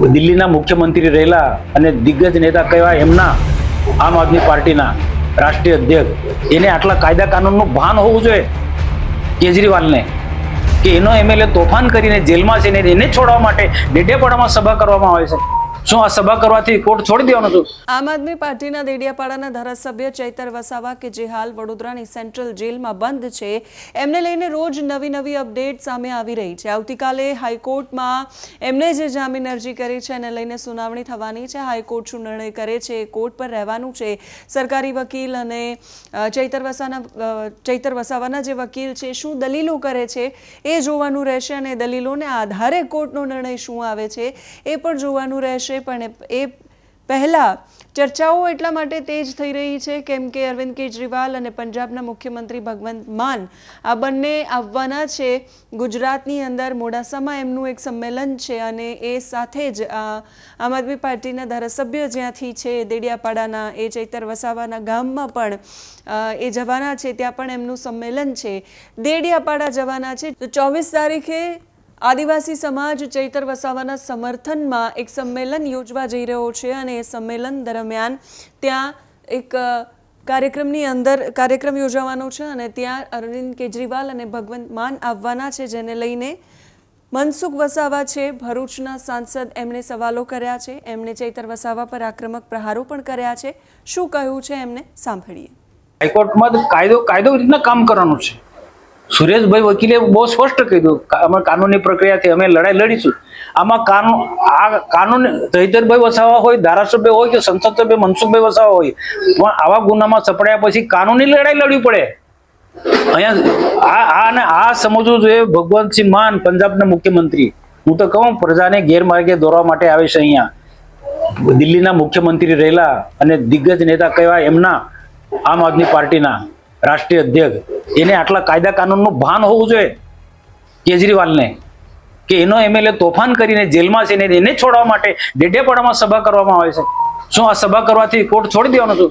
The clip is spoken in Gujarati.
દિલ્હીના મુખ્યમંત્રી રહેલા અને દિગ્ગજ નેતા કહેવાય એમના આમ આદમી પાર્ટીના રાષ્ટ્રીય અધ્યક્ષ. એને આટલા કાયદા કાનૂનનું ભાન હોવું જોઈએ કેજરીવાલને કે એનો એમએલએ તોફાન કરીને જેલમાં છે ને એને છોડવા માટે ડેડેપાડામાં સભા કરવામાં આવે છે. શું આ સભા કરવાથી કોર્ટ છોડી દેવાનો છું? આમ આદમી પાર્ટીના દેડિયાપાડાના ધારાસભ્ય ચૈતર વસાવા કે જે હાલ વડોદરાની સેન્ટ્રલ જેલમાં બંધ છે, એમને લઈને રોજ નવી નવી અપડેટ સામે આવી રહી છે. આવતીકાલે હાઈકોર્ટમાં એમને જે જામીન અરજી કરી છે, એને લઈને સુનાવણી થવાની છે. હાઈકોર્ટ શું નિર્ણય કરે છે કોર્ટ પર રહેવાનું છે. સરકારી વકીલ અને ચૈતર વસાના ચૈતર વસાવાના જે વકીલ છે, શું દલીલો કરે છે, એ જોવાનું રહેશે અને દલીલોને આધારે કોર્ટનો નિર્ણય શું આવે છે, એ પણ જોવાનું રહેશે. પણ એ- પહેલાં ચર્ચાઓ એટલા માટે તેજ થઈ રહી છે કેમ કે અરવિંદ કેજરીવાલ અને પંજાબના મુખ્યમંત્રી ભગવંત માન આ બંને આવવાના છે. ગુજરાતની અંદર મોડાસામાં એમનું એક સંમેલન છે અને એ સાથે જ આમ આદમી પાર્ટીના ધારાસભ્ય જ્યાંથી છે દેડિયાપાડાના, એ ચૈતર વસાવાના ગામમાં પણ એ જવાના છે, ત્યાં પણ એમનું સંમેલન છે. દેડિયાપાડા જવાના છે. તો ચોવીસ તારીખે આદિવાસી સમાજ ચૈતર વસાવાના સમર્થનમાં એક સંમેલન યોજવા જઈ રહ્યો છે અને એ સંમેલન દરમિયાન ત્યાં એક કાર્યક્રમની અંદર કાર્યક્રમ યોજાવાનો છે અને ત્યાં અરવિંદ કેજરીવાલ અને ભગવંત માન આવવાના છે, જેને લઈને મનસુખ વસાવા છે, ભરૂચના સાંસદ એમણે સવાલો કર્યા છે, એમણે ચૈતર વસાવા પર આક્રમક પ્રહારો પણ કર્યા છે. શું કહ્યું છે એમને? સાંભળીએ. હાઈકોર્ટમાં કાયદો કાયદો રીતના કામ કરવાનું છે. સુરેશભાઈ વકીલે બહુ સ્પષ્ટ કીધું આમાં કાનૂની પ્રક્રિયાથી અમે લડાઈ લડીશું. આમાં કાનૂન આ કાનૂન ચૈતરભાઈ વસાવા હોય, ધારાસભ્ય હોય કે સંસદ સભ્ય મનસુખભાઈ વસાવા હોય, પણ આવા ગુનામાં સપડાયા પછી કાનૂની લડાઈ લડવી પડે. અહીંયા આ આ અને આ સમજવું જોઈએ ભગવંતસિંહ માન, પંજાબના મુખ્યમંત્રી. હું તો કહું, પ્રજાને ગેરમાર્ગે દોરવા માટે આવે છે અહીંયા. દિલ્હીના મુખ્યમંત્રી રહેલા અને દિગ્ગજ નેતા કહેવાય એમના, આમ આદમી પાર્ટીના રાષ્ટ્રીય અધ્યક્ષ. એને આટલા કાયદા કાનૂનનું ભાન હોવું જોઈએ કેજરીવાલને કે એનો એમએલએ તોફાન કરીને જેલમાં છે ને એને છોડવા માટે ડેડેપાડામાં સભા કરવામાં આવે છે. શું આ સભા કરવાથી કોર્ટ છોડી દેવાનો છું?